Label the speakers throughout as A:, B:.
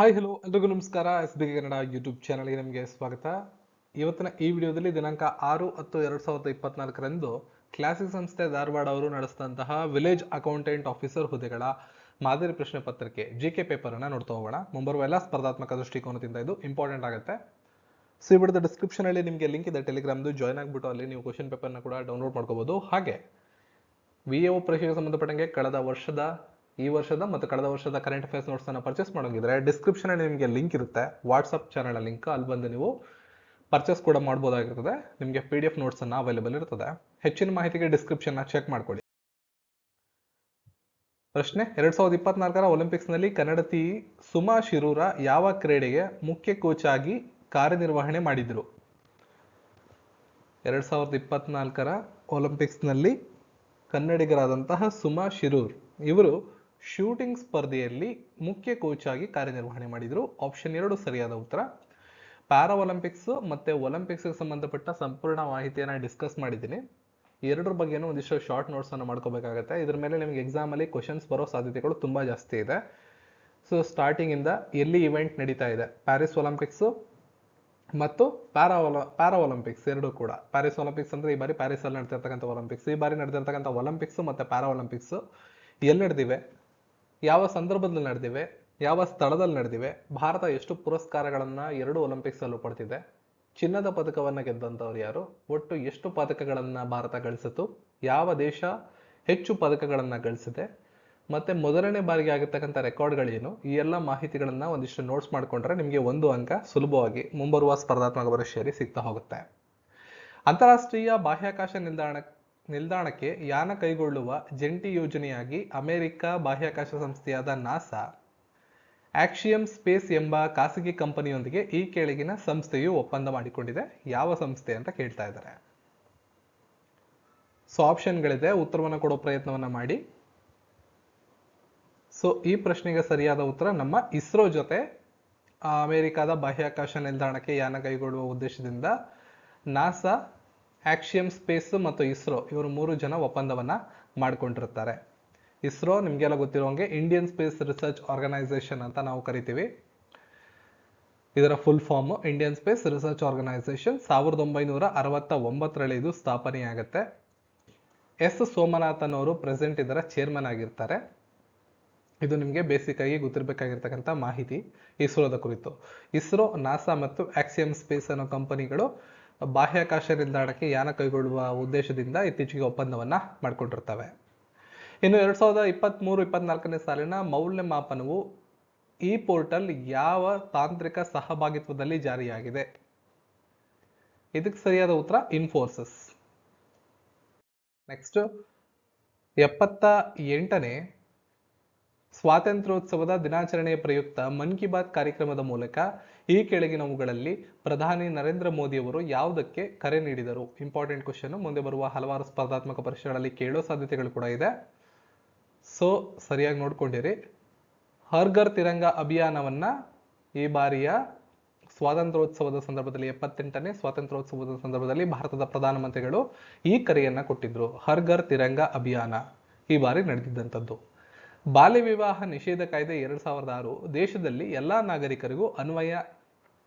A: Hi, hello, ಎಲ್ರಿಗೂ ನಮಸ್ಕಾರ. S B Kannada YouTube ಚಾನಲ್ಗೆ ನಿಮಗೆ ಸ್ವಾಗತ. ಇವತ್ತಿನ ಈ ವಿಡಿಯೋದಲ್ಲಿ ದಿನಾಂಕ ಆರು ಹತ್ತು ಎರಡು ಸಾವಿರದ ಇಪ್ಪತ್ನಾಲ್ಕರಂದು ಕ್ಲಾಸಿಕ್ ಸಂಸ್ಥೆ ಧಾರವಾಡ ಅವರು ನಡೆಸಿದಂತಹ ವಿಲೇಜ್ ಅಕೌಂಟೆಂಟ್ ಆಫೀಸರ್ ಹುದ್ದೆಗಳ ಮಾದರಿ ಪ್ರಶ್ನೆ ಪತ್ರಿಕೆ ಜಿ ಕೆ ಪೇಪರನ್ನು ನೋಡ್ತಾ ಹೋಗೋಣ. ಮುಂಬರುವ ಎಲ್ಲ ಸ್ಪರ್ಧಾತ್ಮಕ ದೃಷ್ಟಿಕೋನದಿಂದ ಇದು ಇಂಪಾರ್ಟೆಂಟ್ ಆಗುತ್ತೆ. ಸೊ ಈ ವಿಡಿಯೋದ ಡಿಸ್ಕ್ರಿಪ್ಷನಲ್ಲಿ ನಿಮಗೆ ಲಿಂಕ್ ಇದೆ. ಟೆಲಿಗ್ರಾಮ್ದು ಜಾಯ್ನ್ ಆಗಿಬಿಟ್ಟು ಅಲ್ಲಿ ನೀವು ಕ್ವಶನ್ ಪೇಪರ್ನ ಕೂಡ ಡೌನ್ಲೋಡ್ ಮಾಡ್ಕೋಬೋದು. ಹಾಗೆ ವಿ ಎ ಪರೀಕ್ಷೆಗೆ ಸಂಬಂಧಪಟ್ಟಂಗೆ ಕಳೆದ ವರ್ಷದ ಈ ವರ್ಷದ ಮತ್ತು ಕಳೆದ ವರ್ಷದ ಕರೆಂಟ್ ಅಫೇರ್ಸ್ ನೋಟ್ಸ್ ಅನ್ನ ಪರ್ಚೇಸ್ ಮಾಡೋಂಗಿದ್ರೆ ಡಿಸ್ಕ್ರಿಪ್ಷನ್ ನಿಮಗೆ ಲಿಂಕ್ ಇರುತ್ತೆ. ವಾಟ್ಸಪ್ ಚಾನಲ್ ಲಿಂಕ್ ಅಲ್ಲಿ ಬಂದು ನೀವು ಪರ್ಚೇಸ್ ಕೂಡ ಮಾಡ್ಬೋದಾಗಿರ್ತದೆ. ನಿಮಗೆ ಪಿ ಡಿ ಎಫ್ ನೋಟ್ಸ್ ಅನ್ನ ಅವೈಲೇಬಲ್ ಇರ್ತದೆ. ಹೆಚ್ಚಿನ ಮಾಹಿತಿಗೆ ಡಿಸ್ಕ್ರಿಪ್ಷನ್ನ ಚೆಕ್ ಮಾಡ್ಕೊಳ್ಳಿ. ಪ್ರಶ್ನೆ, ಎರಡ್ ಸಾವಿರದ ಇಪ್ಪತ್ನಾಲ್ಕರ ಒಲಿಂಪಿಕ್ಸ್ನಲ್ಲಿ ಕನ್ನಡತಿ ಸುಮಾ ಶಿರೂರ ಯಾವ ಕ್ರೀಡೆಗೆ ಮುಖ್ಯ ಕೋಚ್ ಆಗಿ ಕಾರ್ಯನಿರ್ವಹಣೆ ಮಾಡಿದ್ರು? ಎರಡ್ ಸಾವಿರದ ಇಪ್ಪತ್ನಾಲ್ಕರ ಒಲಿಂಪಿಕ್ಸ್ನಲ್ಲಿ ಕನ್ನಡಿಗರಾದಂತಹ ಸುಮಾ ಶಿರೂರ್. ಇವರು ಶೂಟಿಂಗ್ ಸ್ಪರ್ಧೆಯಲ್ಲಿ ಮುಖ್ಯ ಕೋಚ್ ಆಗಿ ಕಾರ್ಯನಿರ್ವಹಣೆ ಮಾಡಿದರು. ಆಪ್ಷನ್ ಎರಡು ಸರಿಯಾದ ಉತ್ತರ. ಪ್ಯಾರಾ ಒಲಿಂಪಿಕ್ಸ್ ಮತ್ತೆ ಒಲಿಂಪಿಕ್ಸ್ಗೆ ಸಂಬಂಧಪಟ್ಟ ಸಂಪೂರ್ಣ ಮಾಹಿತಿಯನ್ನು ಡಿಸ್ಕಸ್ ಮಾಡಿದ್ದೀನಿ. ಎರಡರ ಬಗ್ಗೆನೂ ಒಂದಿಷ್ಟು ಶಾರ್ಟ್ ನೋಟ್ಸ್ ಅನ್ನು ಮಾಡ್ಕೋಬೇಕಾಗತ್ತೆ. ಇದ್ರ ಮೇಲೆ ನಿಮಗೆ ಎಕ್ಸಾಮ್ ಅಲ್ಲಿ ಕ್ವಶನ್ಸ್ ಬರೋ ಸಾಧ್ಯತೆಗಳು ತುಂಬಾ ಜಾಸ್ತಿ ಇದೆ. ಸೊ ಸ್ಟಾರ್ಟಿಂಗ್ ಇಂದ ಎಲ್ಲಿ ಇವೆಂಟ್ ನಡೀತಾ ಇದೆ? ಪ್ಯಾರಿಸ್ ಒಲಿಂಪಿಕ್ಸ್ ಮತ್ತು ಪ್ಯಾರಾ ಒಲ ಪ್ಯಾರಾ ಒಲಿಂಪಿಕ್ಸ್ ಎರಡೂ ಕೂಡ. ಪ್ಯಾರಿಸ್ ಒಲಿಂಪಿಕ್ಸ್ ಅಂದ್ರೆ ಈ ಬಾರಿ ಪ್ಯಾರಿಸ್ ಅಲ್ಲಿ ನಡೆದಿರ್ತಕ್ಕಂಥ ಒಲಿಂಪಿಕ್ಸ್ ಈ ಬಾರಿ ನಡೆದಿರ್ತಕ್ಕಂಥ ಒಲಿಂಪಿಕ್ಸ್ ಮತ್ತೆ ಪ್ಯಾರಾ ಒಲಿಂಪಿಕ್ಸ್ ಎಲ್ಲಿ ನಡೆದಿವೆ? ಯಾವ ಸಂದರ್ಭದಲ್ಲಿ ನಡೆದಿವೆ, ಯಾವ ಸ್ಥಳದಲ್ಲಿ ನಡೆದಿವೆ, ಭಾರತ ಎಷ್ಟು ಪುರಸ್ಕಾರಗಳನ್ನು ಎರಡು ಒಲಿಂಪಿಕ್ಸ್ ಅಲ್ಲೂ ಪಡ್ತಿದೆ, ಚಿನ್ನದ ಪದಕವನ್ನು ಗೆದ್ದಂಥವ್ರು ಯಾರು, ಒಟ್ಟು ಎಷ್ಟು ಪದಕಗಳನ್ನು ಭಾರತ ಗಳಿಸಿತು, ಯಾವ ದೇಶ ಹೆಚ್ಚು ಪದಕಗಳನ್ನು ಗಳಿಸಿದೆ, ಮತ್ತೆ ಮೊದಲನೇ ಬಾರಿಗೆ ಆಗಿರ್ತಕ್ಕಂಥ ರೆಕಾರ್ಡ್ಗಳೇನು, ಈ ಎಲ್ಲ ಮಾಹಿತಿಗಳನ್ನು ಒಂದಿಷ್ಟು ನೋಟ್ಸ್ ಮಾಡಿಕೊಂಡ್ರೆ ನಿಮಗೆ ಒಂದು ಅಂಕ ಸುಲಭವಾಗಿ ಮುಂಬರುವ ಸ್ಪರ್ಧಾತ್ಮಕ ಪರೀಕ್ಷೆಯಲ್ಲಿ ಸಿಗ್ತಾ ಹೋಗುತ್ತೆ. ಅಂತಾರಾಷ್ಟ್ರೀಯ ಬಾಹ್ಯಾಕಾಶ ನಿಲ್ದಾಣ ನಿಲ್ದಾಣಕ್ಕೆ ಯಾನ ಕೈಗೊಳ್ಳುವ ಜಂಟಿ ಯೋಜನೆಯಾಗಿ ಅಮೆರಿಕ ಬಾಹ್ಯಾಕಾಶ ಸಂಸ್ಥೆಯಾದ ನಾಸಾ ಆಕ್ಷಿಯಂ ಸ್ಪೇಸ್ ಎಂಬ ಖಾಸಗಿ ಕಂಪನಿಯೊಂದಿಗೆ ಈ ಕೆಳಗಿನ ಸಂಸ್ಥೆಯು ಒಪ್ಪಂದ ಮಾಡಿಕೊಂಡಿದೆ. ಯಾವ ಸಂಸ್ಥೆ ಅಂತ ಕೇಳ್ತಾ ಇದ್ದಾರೆ. ಸೊ, ಆಪ್ಷನ್ಗಳಿದೆ. ಉತ್ತರವನ್ನು ಕೊಡೋ ಪ್ರಯತ್ನವನ್ನು ಮಾಡಿ. ಸೊ, ಈ ಪ್ರಶ್ನೆಗೆ ಸರಿಯಾದ ಉತ್ತರ ನಮ್ಮ ಇಸ್ರೋ ಜೊತೆ ಅಮೆರಿಕಾದ ಬಾಹ್ಯಾಕಾಶ ನಿಲ್ದಾಣಕ್ಕೆ ಯಾನ ಕೈಗೊಳ್ಳುವ ಉದ್ದೇಶದಿಂದ ನಾಸಾ ಆಕ್ಸಿಯಂ, ಸ್ಪೇಸ್ ಮತ್ತು ಇಸ್ರೋ ಇವರು ಮೂರು ಜನ ಒಪ್ಪಂದವನ್ನ ಮಾಡಿಕೊಂಡಿರ್ತಾರೆ ಇಸ್ರೋ ನಿಮಗೆಲ್ಲ ಗೊತ್ತಿರುವಂಗೆ ಇಂಡಿಯನ್ ಸ್ಪೇಸ್ ರಿಸರ್ಚ್ ಆರ್ಗನೈಸೇಷನ್ ಅಂತ ನಾವು ಕರಿತೀವಿ. ಇದರ full form Indian space research organisation ಸಾವಿರದ ಒಂಬೈನೂರ ಅರವತ್ತ ಒಂಬತ್ತರಲ್ಲಿ ಇದು ಸ್ಥಾಪನೆಯಾಗುತ್ತೆ. ಎಸ್. ಸೋಮನಾಥನ್ ಅವರು ಪ್ರೆಸೆಂಟ್ ಇದರ ಚೇರ್ಮನ್ ಆಗಿರ್ತಾರೆ. ಇದು ನಿಮಗೆ ಬೇಸಿಕ್ ಆಗಿ ಗೊತ್ತಿರಬೇಕಾಗಿರ್ತಕ್ಕಂಥ ಮಾಹಿತಿ ಇಸ್ರೋದ ಕುರಿತು. ಇಸ್ರೋ, ನಾಸಾ ಮತ್ತು ಆಕ್ಸಿಯಂ, ಸ್ಪೇಸ್ ಅನ್ನೋ ಕಂಪನಿಗಳು ಬಾಹ್ಯಾಕಾಶ ನಿಲ್ದಾಣಕ್ಕೆ ಯಾನ ಕೈಗೊಳ್ಳುವ ಉದ್ದೇಶದಿಂದ ಇತ್ತೀಚೆಗೆ ಒಪ್ಪಂದವನ್ನ ಮಾಡಿಕೊಂಡಿರ್ತವೆ. ಇನ್ನು ಎರಡ್ ಸಾವಿರದ ಇಪ್ಪತ್ತ್ ಮೂರು ಇಪ್ಪತ್ನಾಲ್ಕನೇ ಸಾಲಿನ ಮೌಲ್ಯಮಾಪನವು ಈ ಪೋರ್ಟಲ್ ಯಾವ ತಾಂತ್ರಿಕ ಸಹಭಾಗಿತ್ವದಲ್ಲಿ ಜಾರಿಯಾಗಿದೆ? ಇದಕ್ಕೆ ಸರಿಯಾದ ಉತ್ತರ ಇನ್ಫೋರ್ಸಸ್ ನೆಕ್ಸ್ಟ್ ಎಪ್ಪತ್ತ ಎಂಟನೇ ಸ್ವಾತಂತ್ರ್ಯೋತ್ಸವದ ದಿನಾಚರಣೆಯ ಪ್ರಯುಕ್ತ ಮನ್ ಕಿ ಬಾತ್ ಕಾರ್ಯಕ್ರಮದ ಮೂಲಕ ಈ ಕೆಳಗಿನವುಗಳಲ್ಲಿ ಪ್ರಧಾನಿ ನರೇಂದ್ರ ಮೋದಿಯವರು ಯಾವುದಕ್ಕೆ ಕರೆ ನೀಡಿದರು? ಇಂಪಾರ್ಟೆಂಟ್ ಕ್ವಶನ್ ಮುಂದೆ ಬರುವ ಹಲವಾರು ಸ್ಪರ್ಧಾತ್ಮಕ ಪರೀಕ್ಷೆಗಳಲ್ಲಿ ಕೇಳೋ ಸಾಧ್ಯತೆಗಳು ಕೂಡ ಇದೆ. ಸೊ ಸರಿಯಾಗಿ ನೋಡ್ಕೊಂಡಿರಿ. ಹರ್ಗರ್ ತಿರಂಗ ಅಭಿಯಾನವನ್ನ ಈ ಬಾರಿಯ ಸ್ವಾತಂತ್ರ್ಯೋತ್ಸವದ ಸಂದರ್ಭದಲ್ಲಿ, ಎಪ್ಪತ್ತೆಂಟನೇ ಸ್ವಾತಂತ್ರ್ಯೋತ್ಸವದ ಸಂದರ್ಭದಲ್ಲಿ ಭಾರತದ ಪ್ರಧಾನಮಂತ್ರಿಗಳು ಈ ಕರೆಯನ್ನ ಕೊಟ್ಟಿದ್ರು. ಹರ್ಗರ್ ತಿರಂಗ ಅಭಿಯಾನ ಈ ಬಾರಿ ನಡೆದಿದ್ದಂಥದ್ದು. ಬಾಲ್ಯ ವಿವಾಹ ನಿಷೇಧ ಕಾಯ್ದೆ ಎರಡ್ ಸಾವಿರದ ಆರು ದೇಶದಲ್ಲಿ ಎಲ್ಲಾ ನಾಗರಿಕರಿಗೂ ಅನ್ವಯ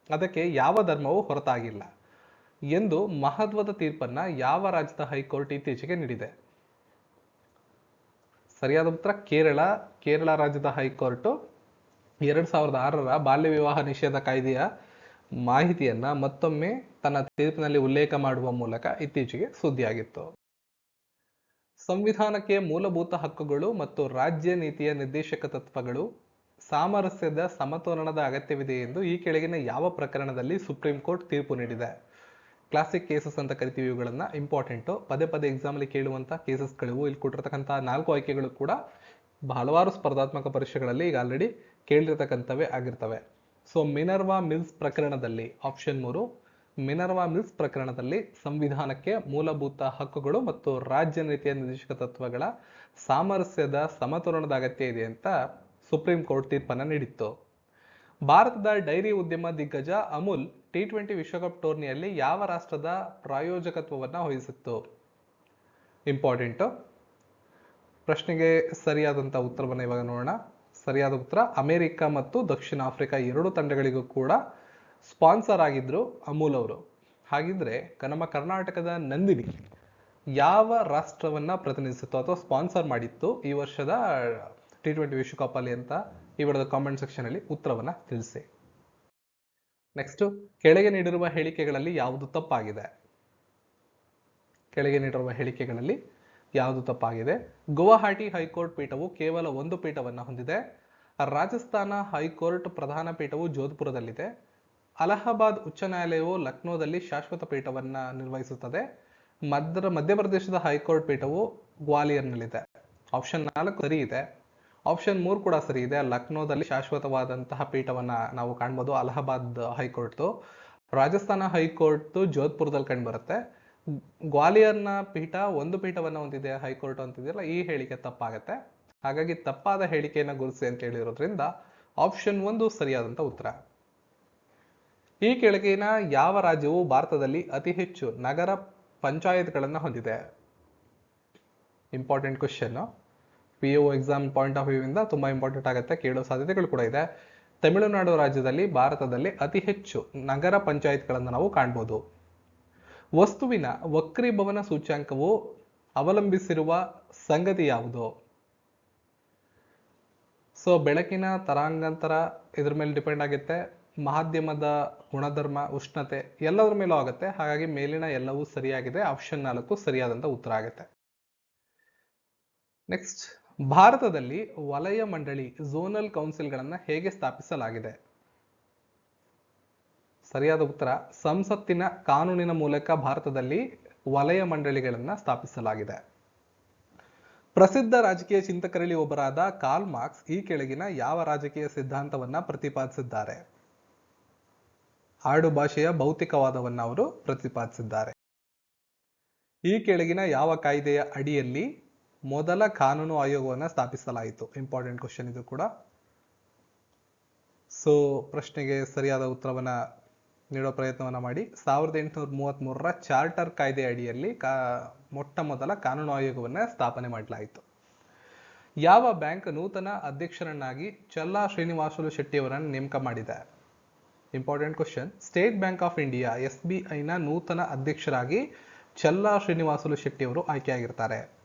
A: ಅದಕ್ಕೆ ಯಾವ ಧರ್ಮವೂ ಹೊರತಾಗಿಲ್ಲ ಎಂದು ಮಹತ್ವದ ತೀರ್ಪನ್ನ ಯಾವ ರಾಜ್ಯದ ಹೈಕೋರ್ಟ್ ಇತ್ತೀಚೆಗೆ ನೀಡಿದೆ. ಸರಿಯಾದ ಉತ್ತರ, ಕೇರಳ. ಕೇರಳ ರಾಜ್ಯದ ಹೈಕೋರ್ಟ್ ಎರಡ್ ಸಾವಿರದ ಆರರ ಬಾಲ್ಯ ವಿವಾಹ ನಿಷೇಧ ಕಾಯ್ದೆಯ ಮಾಹಿತಿಯನ್ನ ಮತ್ತೊಮ್ಮೆ ತನ್ನ ತೀರ್ಪಿನಲ್ಲಿ ಉಲ್ಲೇಖ ಮಾಡುವ ಮೂಲಕ ಇತ್ತೀಚೆಗೆ ಸುದ್ದಿಯಾಗಿತ್ತು. ಸಂವಿಧಾನಕ್ಕೆ ಮೂಲಭೂತ ಹಕ್ಕುಗಳು ಮತ್ತು ರಾಜ್ಯ ನೀತಿಯ ನಿರ್ದೇಶಕ ತತ್ವಗಳು ಸಾಮರಸ್ಯದ ಸಮತೋಲನದ ಅಗತ್ಯವಿದೆ ಎಂದು ಈ ಕೆಳಗಿನ ಯಾವ ಪ್ರಕರಣದಲ್ಲಿ ಸುಪ್ರೀಂ ಕೋರ್ಟ್ ತೀರ್ಪು ನೀಡಿದೆ? ಕ್ಲಾಸಿಕ್ ಕೇಸಸ್ ಅಂತ ಕರಿತೀವಿ ಇವುಗಳನ್ನ. ಇಂಪಾರ್ಟೆಂಟು ಪದೇ ಪದೇ ಎಕ್ಸಾಮಲ್ಲಿ ಕೇಳುವಂಥ ಕೇಸಸ್ಗಳಿವು ಇಲ್ಲಿ ಕೊಟ್ಟಿರ್ತಕ್ಕಂಥ ನಾಲ್ಕು ಆಯ್ಕೆಗಳು ಕೂಡ ಹಲವಾರು ಸ್ಪರ್ಧಾತ್ಮಕ ಪರೀಕ್ಷೆಗಳಲ್ಲಿ ಈಗ ಆಲ್ರೆಡಿ ಕೇಳಿರ್ತಕ್ಕಂಥವೇ ಆಗಿರ್ತವೆ. ಸೊ ಮಿನರ್ವಾ ಮಿಲ್ಸ್ ಪ್ರಕರಣದಲ್ಲಿ ಆಪ್ಷನ್ ಮೂರು. ಮಿನರ್ವಾ ಮಿಲ್ಸ್ ಪ್ರಕರಣದಲ್ಲಿ ಸಂವಿಧಾನಕ್ಕೆ ಮೂಲಭೂತ ಹಕ್ಕುಗಳು ಮತ್ತು ರಾಜ್ಯ ನೀತಿಯ ನಿರ್ದೇಶಕ ತತ್ವಗಳ ಸಾಮರಸ್ಯದ ಸಮತೋಲನದ ಅಗತ್ಯ ಇದೆ ಅಂತ ಸುಪ್ರೀಂ ಕೋರ್ಟ್ ತೀರ್ಪನ್ನು ನೀಡಿತ್ತು. ಭಾರತದ ಡೈರಿ ಉದ್ಯಮ ದಿಗ್ಗಜ ಅಮುಲ್ ಟಿ ಟ್ವೆಂಟಿ ವಿಶ್ವಕಪ್ ಟೂರ್ನಿಯಲ್ಲಿ ಯಾವ ರಾಷ್ಟ್ರದ ಪ್ರಾಯೋಜಕತ್ವವನ್ನು ವಹಿಸಿತ್ತು? ಇಂಪಾರ್ಟೆಂಟು. ಪ್ರಶ್ನೆಗೆ ಸರಿಯಾದಂಥ ಉತ್ತರವನ್ನು ಇವಾಗ ನೋಡೋಣ. ಸರಿಯಾದ ಉತ್ತರ, ಅಮೆರಿಕ ಮತ್ತು ದಕ್ಷಿಣ ಆಫ್ರಿಕಾ ಎರಡು ತಂಡಗಳಿಗೂ ಕೂಡ ಸ್ಪಾನ್ಸರ್ ಆಗಿದ್ದರು ಅಮೂಲ್ ಅವರು. ಹಾಗಿದ್ರೆ ನಮ್ಮ ಕರ್ನಾಟಕದ ನಂದಿನಿ ಯಾವ ರಾಷ್ಟ್ರವನ್ನು ಪ್ರತಿನಿಧಿಸಿತ್ತು ಅಥವಾ ಸ್ಪಾನ್ಸರ್ ಮಾಡಿತ್ತು ಈ ವರ್ಷದ ಟಿ ಟ್ವೆಂಟಿ ವಿಶ್ವಕಪ್ ಅಲ್ಲಿ ಅಂತ ಈ ವಿಡಿಯೋದ ಕಾಮೆಂಟ್ ಸೆಕ್ಷನ್ ಅಲ್ಲಿ ಉತ್ತರವನ್ನ ತಿಳಿಸಿ. ನೆಕ್ಸ್ಟ್ ಕೆಳಗೆ ನೀಡಿರುವ ಹೇಳಿಕೆಗಳಲ್ಲಿ ಯಾವುದು ತಪ್ಪಾಗಿದೆ? ಕೆಳಗೆ ನೀಡಿರುವ ಹೇಳಿಕೆಗಳಲ್ಲಿ ಯಾವುದು ತಪ್ಪಾಗಿದೆ? ಗುವಾಹಟಿ ಹೈಕೋರ್ಟ್ ಪೀಠವು ಕೇವಲ ಒಂದು ಪೀಠವನ್ನು ಹೊಂದಿದೆ. ರಾಜಸ್ಥಾನ ಹೈಕೋರ್ಟ್ ಪ್ರಧಾನ ಪೀಠವು ಜೋಧ್ಪುರದಲ್ಲಿದೆ. ಅಲಹಾಬಾದ್ ಉಚ್ಚ ನ್ಯಾಯಾಲಯವು ಲಕ್ನೋದಲ್ಲಿ ಶಾಶ್ವತ ಪೀಠವನ್ನು ನಿರ್ವಹಿಸುತ್ತದೆ. ಮಧ್ಯ ಮಧ್ಯಪ್ರದೇಶದ ಹೈಕೋರ್ಟ್ ಪೀಠವು ಗ್ವಾಲಿಯರ್ನಲ್ಲಿದೆ. ಆಪ್ಷನ್ ನಾಲ್ಕು ಸರಿ ಇದೆ. ಆಪ್ಷನ್ ಮೂರು ಕೂಡ ಸರಿ ಇದೆ. ಲಕ್ನೋದಲ್ಲಿ ಶಾಶ್ವತವಾದಂತಹ ಪೀಠವನ್ನು ನಾವು ಕಾಣ್ಬೋದು. ಅಲಹಾಬಾದ್ ಹೈಕೋರ್ಟ್ದು. ರಾಜಸ್ಥಾನ ಹೈಕೋರ್ಟ್ ಜೋಧ್ಪುರದಲ್ಲಿ ಕಂಡುಬರುತ್ತೆ ಗ್ವಾಲಿಯರ್ನ ಪೀಠ ಒಂದು ಪೀಠವನ್ನು ಹೊಂದಿದೆ ಹೈಕೋರ್ಟ್ ಅಂತಿದೆಯಲ್ಲ, ಈ ಹೇಳಿಕೆ ತಪ್ಪಾಗತ್ತೆ. ಹಾಗಾಗಿ ತಪ್ಪಾದ ಹೇಳಿಕೆಯನ್ನು ಗುರುತಿಸಿ ಅಂತ ಹೇಳಿರೋದ್ರಿಂದ ಆಪ್ಷನ್ ಒಂದು ಸರಿಯಾದಂತ ಉತ್ತರ. ಈ ಕೆಳಗಿನ ಯಾವ ರಾಜ್ಯವು ಭಾರತದಲ್ಲಿ ಅತಿ ಹೆಚ್ಚು ನಗರ ಪಂಚಾಯತ್ಗಳನ್ನು ಹೊಂದಿದೆ? Important question P U exam point of view ಇಂದ ತುಂಬಾ ಇಂಪಾರ್ಟೆಂಟ್ ಆಗುತ್ತೆ, ಕೇಳೋ ಸಾಧ್ಯತೆಗಳು ಕೂಡ ಇದೆ. ತಮಿಳುನಾಡು ರಾಜ್ಯದಲ್ಲಿ ಭಾರತದಲ್ಲಿ ಅತಿ ಹೆಚ್ಚು ನಗರ ಪಂಚಾಯತ್ಗಳನ್ನು ನಾವು ಕಾಣ್ಬೋದು. ವಸ್ತುವಿನ ವಕ್ರೀಭವನ ಸೂಚ್ಯಾಂಕವು ಅವಲಂಬಿಸಿರುವ ಸಂಗತಿ ಯಾವುದು? ಸೊ ಬೆಳಕಿನ ತರಾಂಗಾಂತರ ಇದ್ರ ಮೇಲೆ ಡಿಪೆಂಡ್ ಆಗುತ್ತೆ. ಮಾಧ್ಯಮದ ಗುಣಧರ್ಮ, ಉಷ್ಣತೆ ಎಲ್ಲದರ ಮೇಲೂ ಆಗುತ್ತೆ. ಹಾಗಾಗಿ ಮೇಲಿನ ಎಲ್ಲವೂ ಸರಿಯಾಗಿದೆ ಆಪ್ಷನ್ ನಾಲ್ಕು ಸರಿಯಾದಂತ ಉತ್ತರ ಆಗುತ್ತೆ. ನೆಕ್ಸ್ಟ್ ಭಾರತದಲ್ಲಿ ವಲಯ ಮಂಡಳಿ ಝೋನಲ್ ಕೌನ್ಸಿಲ್ಗಳನ್ನು ಹೇಗೆ ಸ್ಥಾಪಿಸಲಾಗಿದೆ? ಸರಿಯಾದ ಉತ್ತರ, ಸಂಸತ್ತಿನ ಕಾನೂನಿನ ಮೂಲಕ ಭಾರತದಲ್ಲಿ ವಲಯ ಮಂಡಳಿಗಳನ್ನು ಸ್ಥಾಪಿಸಲಾಗಿದೆ. ಪ್ರಸಿದ್ಧ ರಾಜಕೀಯ ಚಿಂತಕರಲ್ಲಿ ಒಬ್ಬರಾದ ಕಾರ್ಲ್ ಮಾರ್ಕ್ಸ್ ಈ ಕೆಳಗಿನ ಯಾವ ರಾಜಕೀಯ ಸಿದ್ಧಾಂತವನ್ನ ಪ್ರತಿಪಾದಿಸಿದ್ದಾರೆ? ಆಡು ಭಾಷೆಯ ಭೌತಿಕವಾದವನ್ನು ಅವರು ಪ್ರತಿಪಾದಿಸಿದ್ದಾರೆ. ಈ ಕೆಳಗಿನ ಯಾವ ಕಾಯ್ದೆಯ ಅಡಿಯಲ್ಲಿ ಮೊದಲ ಕಾನೂನು ಆಯೋಗವನ್ನು ಸ್ಥಾಪಿಸಲಾಯಿತು. ಇಂಪಾರ್ಟೆಂಟ್ ಕ್ವಶನ್ ಇದು ಕೂಡ. ಸೊ ಪ್ರಶ್ನೆಗೆ ಸರಿಯಾದ ಉತ್ತರವನ್ನ ನೀಡೋ ಪ್ರಯತ್ನವನ್ನು ಮಾಡಿ. ಸಾವಿರದ ಎಂಟುನೂರ ಮೂವತ್ತ್ ಮೂರರ ಚಾರ್ಟರ್ ಕಾಯ್ದೆ ಅಡಿಯಲ್ಲಿ ಕಾ, ಮೊಟ್ಟ ಮೊದಲ ಕಾನೂನು ಆಯೋಗವನ್ನ ಸ್ಥಾಪನೆ ಮಾಡಲಾಯಿತು. ಯಾವ ಬ್ಯಾಂಕ್ ನೂತನ ಅಧ್ಯಕ್ಷರನ್ನಾಗಿ ಚಲ್ಲಾ ಶ್ರೀನಿವಾಸುಲು ಶೆಟ್ಟಿಯವರನ್ನು ನೇಮಕ ಮಾಡಿದೆ? Important question State Bank of India S B ಐನ ನೂತನ ಅಧ್ಯಕ್ಷರಾಗಿ ಚಲ್ಲಾ ಶ್ರೀನಿವಾಸುಲು ಶೆಟ್ಟಿಯವರು ಆಯ್ಕೆಯಾಗಿರ್ತಾರೆ.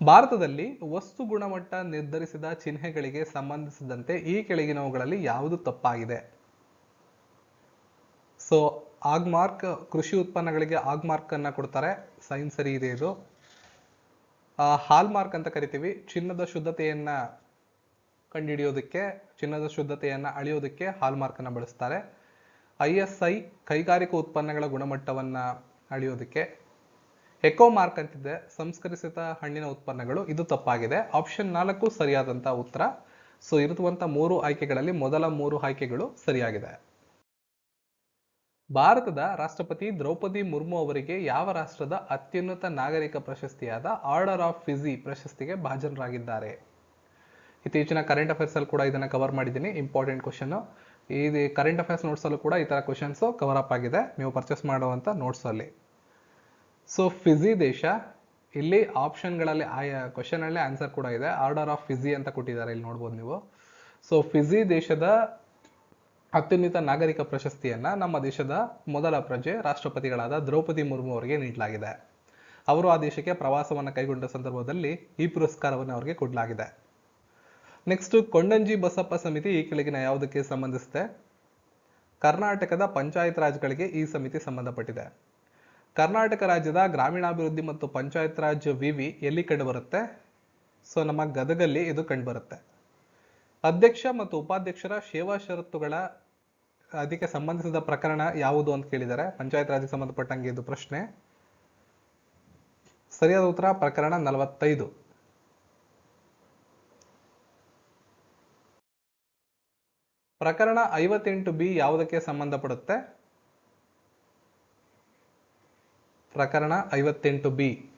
A: ಭಾರತದಲ್ಲಿ ವಸ್ತು ಗುಣಮಟ್ಟ ನಿರ್ಧರಿಸಿದ ಚಿಹ್ನೆಗಳಿಗೆ ಸಂಬಂಧಿಸಿದಂತೆ ಈ ಕೆಳಗಿನವುಗಳಲ್ಲಿ ಯಾವುದು ತಪ್ಪಾಗಿದೆ? ಸೊ ಆಗ್ಮಾರ್ಕ್ ಕೃಷಿ ಉತ್ಪನ್ನಗಳಿಗೆ ಆಗ್ಮಾರ್ಕ್ ಅನ್ನ ಕೊಡ್ತಾರೆ. ಸೈನ್ಸ್ ಸರಿ ಇದೆ ಇದು. ಹಾಲ್ ಮಾರ್ಕ್ ಅಂತ ಕರಿತೀವಿ. ಚಿನ್ನದ ಶುದ್ಧತೆಯನ್ನ ಕಂಡುಹಿಡಿಯೋದಕ್ಕೆ ಚಿನ್ನದ ಶುದ್ಧತೆಯನ್ನ ಅಳೆಯೋದಕ್ಕೆ ಹಾಲ್ ಮಾರ್ಕ್ ಅನ್ನ ಬಳಸ್ತಾರೆ. ಐ ಎಸ್ ಐ ಕೈಗಾರಿಕಾ ಉತ್ಪನ್ನಗಳ ಗುಣಮಟ್ಟವನ್ನ ಅಳೆಯೋದಕ್ಕೆ. ಎಕೋ ಮಾರ್ಕ್ ಅಂತಿದೆ. ಸಂಸ್ಕರಿಸಿದ ಹಣ್ಣಿನ ಉತ್ಪನ್ನಗಳು. ಇದು ತಪ್ಪಾಗಿದೆ. ಆಪ್ಷನ್ ನಾಲ್ಕು ಸರಿಯಾದಂತ ಉತ್ತರ. ಸೊ ಇರುವಂತ ಮೂರು ಆಯ್ಕೆಗಳಲ್ಲಿ ಮೊದಲ ಮೂರು ಆಯ್ಕೆಗಳು ಸರಿಯಾಗಿದೆ. ಭಾರತದ ರಾಷ್ಟ್ರಪತಿ ದ್ರೌಪದಿ ಮುರ್ಮು ಅವರಿಗೆ ಯಾವ ರಾಷ್ಟ್ರದ ಅತ್ಯುನ್ನತ ನಾಗರಿಕ ಪ್ರಶಸ್ತಿಯಾದ ಆರ್ಡರ್ ಆಫ್ ಫಿಜಿ ಪ್ರಶಸ್ತಿಗೆ ಭಾಜನರಾಗಿದ್ದಾರೆ? ಇತ್ತೀಚಿನ ಕರೆಂಟ್ ಅಫೇರ್ಸ್ ಅಲ್ಲಿ ಕೂಡ ಇದನ್ನ ಕವರ್ ಮಾಡಿದ್ದೀನಿ. ಇಂಪಾರ್ಟೆಂಟ್ ಕ್ವಶನ್ ಈ ಕರೆಂಟ್ ಅಫೇರ್ಸ್ ನೋಟ್ಸ್ ಅಲ್ಲೂ ಕೂಡ ಈ ತರ ಕ್ವಶನ್ಸ್ ಕವರ್ ಅಪ್ ಆಗಿದೆ. ನೀವು ಪರ್ಚೇಸ್ ಮಾಡುವಂತ ನೋಟ್ಸ್ ಅಲ್ಲಿ. ಸೊ ಫಿಜಿ ದೇಶ, ಇಲ್ಲಿ ಆಪ್ಷನ್ಗಳಲ್ಲಿ ಆಯಾ ನಲ್ಲಿ ಆನ್ಸರ್ ಕೂಡ ಇದೆ. ಆರ್ಡರ್ ಆಫ್ ಫಿಜಿ ಅಂತ ಕೊಟ್ಟಿದ್ದಾರೆ ಇಲ್ಲಿ ನೋಡ್ಬೋದು ನೀವು. ಸೊ ಫಿಜಿ ದೇಶದ ಅತ್ಯುನ್ನತ ನಾಗರಿಕ ಪ್ರಶಸ್ತಿಯನ್ನ ನಮ್ಮ ದೇಶದ ಮೊದಲ ಪ್ರಜೆ, ರಾಷ್ಟ್ರಪತಿಗಳಾದ ದ್ರೌಪದಿ ಮುರ್ಮು ಅವರಿಗೆ ನೀಡಲಾಗಿದೆ. ಅವರು ಆ ದೇಶಕ್ಕೆ ಪ್ರವಾಸವನ್ನು ಕೈಗೊಂಡ ಸಂದರ್ಭದಲ್ಲಿ ಈ ಪುರಸ್ಕಾರವನ್ನು ಅವರಿಗೆ ಕೊಡಲಾಗಿದೆ. ನೆಕ್ಸ್ಟ್ ಕೊಂಡಂಜಿ ಬಸಪ್ಪ ಸಮಿತಿ ಈ ಕೆಳಗಿನ ಯಾವುದಕ್ಕೆ ಸಂಬಂಧಿಸಿದೆ? ಕರ್ನಾಟಕದ ಪಂಚಾಯತ್ ರಾಜ್ಗಳಿಗೆ ಈ ಸಮಿತಿ ಸಂಬಂಧಪಟ್ಟಿದೆ. ಕರ್ನಾಟಕ ರಾಜ್ಯದ ಗ್ರಾಮೀಣಾಭಿವೃದ್ಧಿ ಮತ್ತು ಪಂಚಾಯತ್ ರಾಜ್ ವಿವಿ ಎಲ್ಲಿ ಕಂಡುಬರುತ್ತೆ? ಸೊ, ನಮ್ಮ ಗದಗಲ್ಲಿ ಇದು ಕಂಡುಬರುತ್ತೆ. ಅಧ್ಯಕ್ಷ ಮತ್ತು ಉಪಾಧ್ಯಕ್ಷರ ಸೇವಾ ಷರತ್ತುಗಳ ಅದಕ್ಕೆ ಸಂಬಂಧಿಸಿದ ಪ್ರಕರಣ ಯಾವುದು ಅಂತ ಕೇಳಿದ್ದಾರೆ. ಪಂಚಾಯತ್ ರಾಜ್ಗೆ ಸಂಬಂಧಪಟ್ಟಂಗೆ ಇದು ಪ್ರಶ್ನೆ. ಸರಿಯಾದ ಉತ್ತರ ಪ್ರಕರಣ ನಲವತ್ತೈದು. ಪ್ರಕರಣ ಐವತ್ತೆಂಟು ಬಿ ಯಾವುದಕ್ಕೆ ಸಂಬಂಧಪಡುತ್ತೆ? ಪ್ರಕರಣ ಐವತ್ತೆಂಟು ಬಿ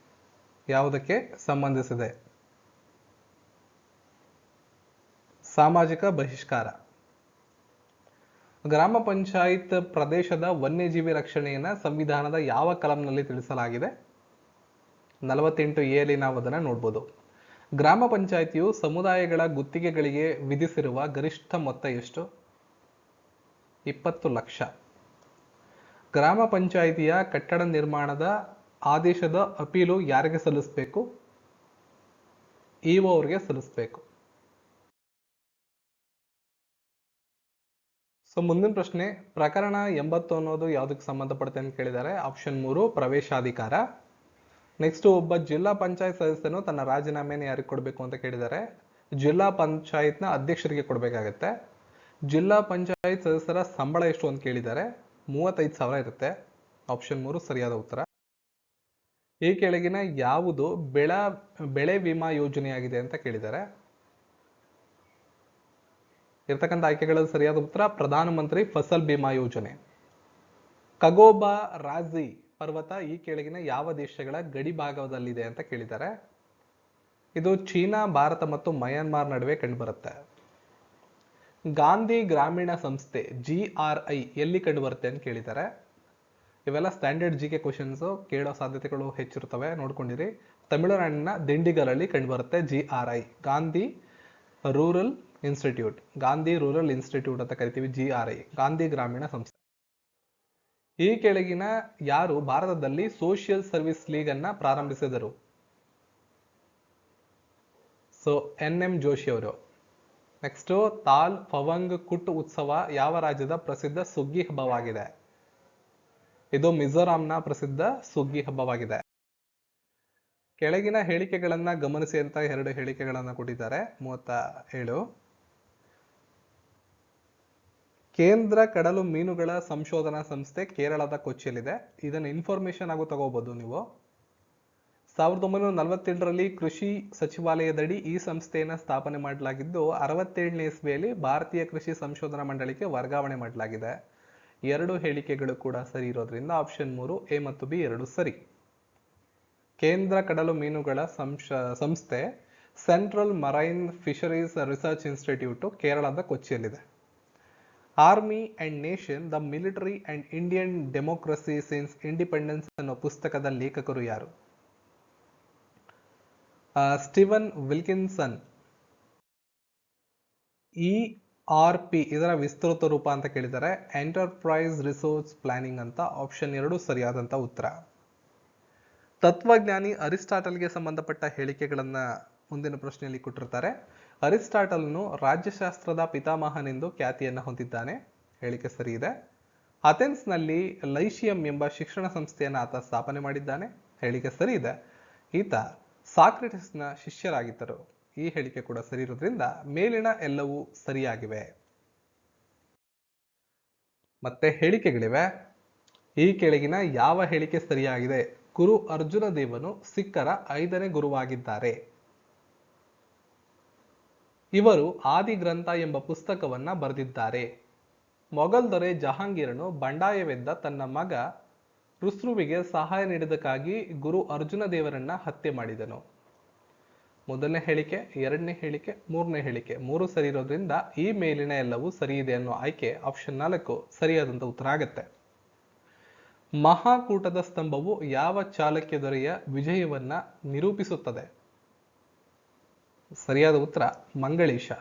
A: ಯಾವುದಕ್ಕೆ ಸಂಬಂಧಿಸಿದೆ? ಸಾಮಾಜಿಕ ಬಹಿಷ್ಕಾರ. ಗ್ರಾಮ ಪಂಚಾಯತ್ ಪ್ರದೇಶದ ವನ್ಯಜೀವಿ ರಕ್ಷಣೆಯನ್ನ ಸಂವಿಧಾನದ ಯಾವ ಕಲಂನಲ್ಲಿ ತಿಳಿಸಲಾಗಿದೆ? ನಲವತ್ತೆಂಟು ಎಲ್ಲಿ ನಾವು ಅದನ್ನ ನೋಡ್ಬೋದು. ಗ್ರಾಮ ಪಂಚಾಯಿತಿಯು ಸಮುದಾಯಗಳ ಗುತ್ತಿಗೆಗಳಿಗೆ ವಿಧಿಸಿರುವ ಗರಿಷ್ಠ ಮೊತ್ತ ಎಷ್ಟು? ಇಪ್ಪತ್ತು ಲಕ್ಷ. ಗ್ರಾಮ ಪಂಚಾಯಿತಿಯ ಕಟ್ಟಡ ನಿರ್ಮಾಣದ ಆದೇಶದ ಅಪೀಲು ಯಾರಿಗೆ ಸಲ್ಲಿಸಬೇಕು? ಇಒ ಅವರಿಗೆ ಸಲ್ಲಿಸಬೇಕು. ಸೊ ಮುಂದಿನ ಪ್ರಶ್ನೆ, ಪ್ರಕರಣ ಎಂಬತ್ತು ಅನ್ನೋದು ಯಾವುದಕ್ಕೆ ಸಂಬಂಧಪಡುತ್ತೆ ಅಂತ ಕೇಳಿದ್ದಾರೆ. ಆಪ್ಷನ್ ಮೂರು, ಪ್ರವೇಶಾಧಿಕಾರ. ನೆಕ್ಸ್ಟ್ ಒಬ್ಬ ಜಿಲ್ಲಾ ಪಂಚಾಯತ್ ಸದಸ್ಯನು ತನ್ನ ರಾಜೀನಾಮೆಯನ್ನು ಯಾರಿಗೆ ಕೊಡಬೇಕು ಅಂತ ಕೇಳಿದ್ದಾರೆ? ಜಿಲ್ಲಾ ಪಂಚಾಯತ್ನ ಅಧ್ಯಕ್ಷರಿಗೆ ಕೊಡಬೇಕಾಗತ್ತೆ. ಜಿಲ್ಲಾ ಪಂಚಾಯತ್ ಸದಸ್ಯರ ಸಂಬಳ ಎಷ್ಟು ಅಂತ ಕೇಳಿದ್ದಾರೆ. ಮೂವತ್ತೈದು ಸಾವಿರ ಇರುತ್ತೆ. ಆಪ್ಷನ್ ಮೂರು ಸರಿಯಾದ ಉತ್ತರ. ಈ ಕೆಳಗಿನ ಯಾವುದು ಬೆಳ, ಬೆಳೆ ವಿಮಾ ಯೋಜನೆಯಾಗಿದೆ ಅಂತ ಕೇಳಿದ್ದಾರೆ. ಇರ್ತಕ್ಕಂಥ ಆಯ್ಕೆಗಳಲ್ಲಿ ಸರಿಯಾದ ಉತ್ತರ, ಪ್ರಧಾನಮಂತ್ರಿ ಫಸಲ್ ಬಿಮಾ ಯೋಜನೆ. ಕಗೋಬಾ ರಾಜಿ ಪರ್ವತ ಈ ಕೆಳಗಿನ ಯಾವ ದೇಶಗಳ ಗಡಿ ಭಾಗದಲ್ಲಿದೆ ಅಂತ ಕೇಳಿದ್ದಾರೆ. ಇದು ಚೀನಾ, ಭಾರತ ಮತ್ತು ಮಯನ್ಮಾರ್ ನಡುವೆ ಕಂಡುಬರುತ್ತೆ. ಗಾಂಧಿ ಗ್ರಾಮೀಣ ಸಂಸ್ಥೆ ಜಿ ಆರ್ ಐ ಎಲ್ಲಿ ಕಂಡುಬರುತ್ತೆ ಅಂತ ಕೇಳಿದ್ದಾರೆ. ಇವೆಲ್ಲ ಸ್ಟ್ಯಾಂಡರ್ಡ್ ಜಿ ಕೆ ಕ್ವಶನ್ಸ್ ಕೇಳೋ ಸಾಧ್ಯತೆಗಳು ಹೆಚ್ಚಿರ್ತವೆ ನೋಡ್ಕೊಂಡಿರಿ. ತಮಿಳುನಾಡಿನ ದಿಂಡಿಗಲಲ್ಲಿ ಕಂಡುಬರುತ್ತೆ G R I. Gandhi rural institute. Gandhi rural institute ಅಂತ ಕರಿತೀವಿ ಜಿ ಆರ್ ಐ. ಗಾಂಧಿ ಗ್ರಾಮೀಣ ಸಂಸ್ಥೆ. ಈ ಕೆಳಗಿನ ಯಾರು ಭಾರತದಲ್ಲಿ ಸೋಷಿಯಲ್ ಸರ್ವಿಸ್ ಲೀಗ್ ಅನ್ನ ಪ್ರಾರಂಭಿಸಿದರು? ಸೊ ಎನ್ ಎಂ ಜೋಶಿ ಅವರು. ನೆಕ್ಸ್ಟ್ ತಾಲ್ ಫವಂಗ್ ಕುಟ್ ಉತ್ಸವ ಯಾವ ರಾಜ್ಯದ ಪ್ರಸಿದ್ಧ ಸುಗ್ಗಿ ಹಬ್ಬವಾಗಿದೆ? ಇದು ಮಿಜೋರಾಂನ ಪ್ರಸಿದ್ಧ ಸುಗ್ಗಿ ಹಬ್ಬವಾಗಿದೆ. ಕೆಳಗಿನ ಹೇಳಿಕೆಗಳನ್ನ ಗಮನಿಸಿ ಅಂತ ಎರಡು ಹೇಳಿಕೆಗಳನ್ನ ಕೊಟ್ಟಿದ್ದಾರೆ. ಮೂವತ್ತ ಏಳು. ಕೇಂದ್ರ ಕಡಲು ಮೀನುಗಳ ಸಂಶೋಧನಾ ಸಂಸ್ಥೆ ಕೇರಳದ ಕೊಚ್ಚಿಯಲ್ಲಿದೆ. ಇದನ್ನ ಇನ್ಫಾರ್ಮೇಶನ್ ಆಗು ತಗೋಬಹುದು ನೀವು. ಸಾವಿರದ ಒಂಬೈನೂರ ನಲವತ್ತೆಂಟರಲ್ಲಿ ಕೃಷಿ ಸಚಿವಾಲಯದಡಿ ಈ ಸಂಸ್ಥೆಯನ್ನು ಸ್ಥಾಪನೆ ಮಾಡಲಾಗಿದ್ದು, ಅರವತ್ತೇಳನೇ ಇಸ್ವಿಯಲ್ಲಿ ಭಾರತೀಯ ಕೃಷಿ ಸಂಶೋಧನಾ ಮಂಡಳಿಗೆ ವರ್ಗಾವಣೆ ಮಾಡಲಾಗಿದೆ. ಎರಡು ಹೇಳಿಕೆಗಳು ಕೂಡ ಸರಿ ಇರೋದ್ರಿಂದ ಆಪ್ಷನ್ ಮೂರು, ಎ ಮತ್ತು ಬಿ ಎರಡು ಸರಿ. ಕೇಂದ್ರ ಕಡಲು ಮೀನುಗಳ ಸಂಶ, ಸಂಸ್ಥೆ central marine fisheries research institute ಕೇರಳದ ಕೊಚ್ಚಿಯಲ್ಲಿದೆ. Army and nation, the military and Indian democracy since independence ಅನ್ನೋ ಪುಸ್ತಕದ ಲೇಖಕರು ಯಾರು? Steven Wilkinson E R P ಇದರ ವಿಸ್ತೃತ ರೂಪ ಅಂತ ಕೇಳಿದ್ದಾರೆ. ಎಂಟರ್ಪ್ರೈಸ್ ರಿಸೋರ್ಸ್ ಪ್ಲಾನಿಂಗ್ ಅಂತ ಆಪ್ಷನ್ ಎರಡು ಸರಿಯಾದಂತ ಉತ್ತರ. ತತ್ವಜ್ಞಾನಿ ಅರಿಸ್ಟಾಟಲ್ಗೆ ಸಂಬಂಧಪಟ್ಟ ಹೇಳಿಕೆಗಳನ್ನ ಮುಂದಿನ ಪ್ರಶ್ನೆಯಲ್ಲಿ ಕೊಟ್ಟಿರ್ತಾರೆ. ಅರಿಸ್ಟಾಟಲ್ನು ರಾಜ್ಯಶಾಸ್ತ್ರದ ಪಿತಾಮಹನೆಂದು ಖ್ಯಾತಿಯನ್ನು ಹೊಂದಿದ್ದಾನೆ. ಹೇಳಿಕೆ ಸರಿ ಇದೆ. ಅಥೆನ್ಸ್ನಲ್ಲಿ ಲೈಶಿಯಂ ಎಂಬ ಶಿಕ್ಷಣ ಸಂಸ್ಥೆಯನ್ನು ಆತ ಸ್ಥಾಪನೆ ಮಾಡಿದ್ದಾನೆ. ಹೇಳಿಕೆ ಸರಿ ಇದೆ. ಈತ ಸಾಕ್ರೆಟಿಸ್ನ ಶಿಷ್ಯರಾಗಿದ್ದರು. ಈ ಹೇಳಿಕೆ ಕೂಡ ಸರಿ ಇರೋದ್ರಿಂದ ಮೇಲಿನ ಎಲ್ಲವೂ ಸರಿಯಾಗಿವೆ. ಮತ್ತೆ ಹೇಳಿಕೆಗಳಿವೆ. ಈ ಕೆಳಗಿನ ಯಾವ ಹೇಳಿಕೆ ಸರಿಯಾಗಿದೆ? ಗುರು ಅರ್ಜುನ ದೇವನು ಸಿಖ್ಖರ ಐದನೇ ಗುರುವಾಗಿದ್ದಾರೆ. ಇವರು ಆದಿ ಗ್ರಂಥ ಎಂಬ ಪುಸ್ತಕವನ್ನ ಬರೆದಿದ್ದಾರೆ. ಮೊಘಲ್ ದೊರೆ ಜಹಾಂಗೀರನು ಬಂಡಾಯವೆದ್ದ ತನ್ನ ಮಗ ರುಸ್ರುವಿಗೆ ಸಹಾಯ ನೀಡಿದಕ್ಕಾಗಿ ಗುರು ಅರ್ಜುನ ದೇವರನ್ನ ಹತ್ಯೆ ಮಾಡಿದನು. ಮೊದಲನೇ ಹೇಳಿಕೆ, ಎರಡನೇ ಹೇಳಿಕೆ, ಮೂರನೇ ಹೇಳಿಕೆ. ಮೂರು ಸರಿ ಇರೋದ್ರಿಂದ ಈ ಮೇಲಿನ ಎಲ್ಲವೂ ಸರಿ ಇದೆ ಅನ್ನೋ ಆಯ್ಕೆ ಆಪ್ಷನ್ ನಾಲ್ಕು ಸರಿಯಾದಂತ ಉತ್ತರ ಆಗತ್ತೆ. ಮಹಾಕೂಟದ ಸ್ತಂಭವು ಯಾವ ಚಾಲಕ್ಯ ದೊರೆಯ ವಿಜಯವನ್ನ ನಿರೂಪಿಸುತ್ತದೆ? ಸರಿಯಾದ ಉತ್ತರ ಮಂಗಳೇಶ.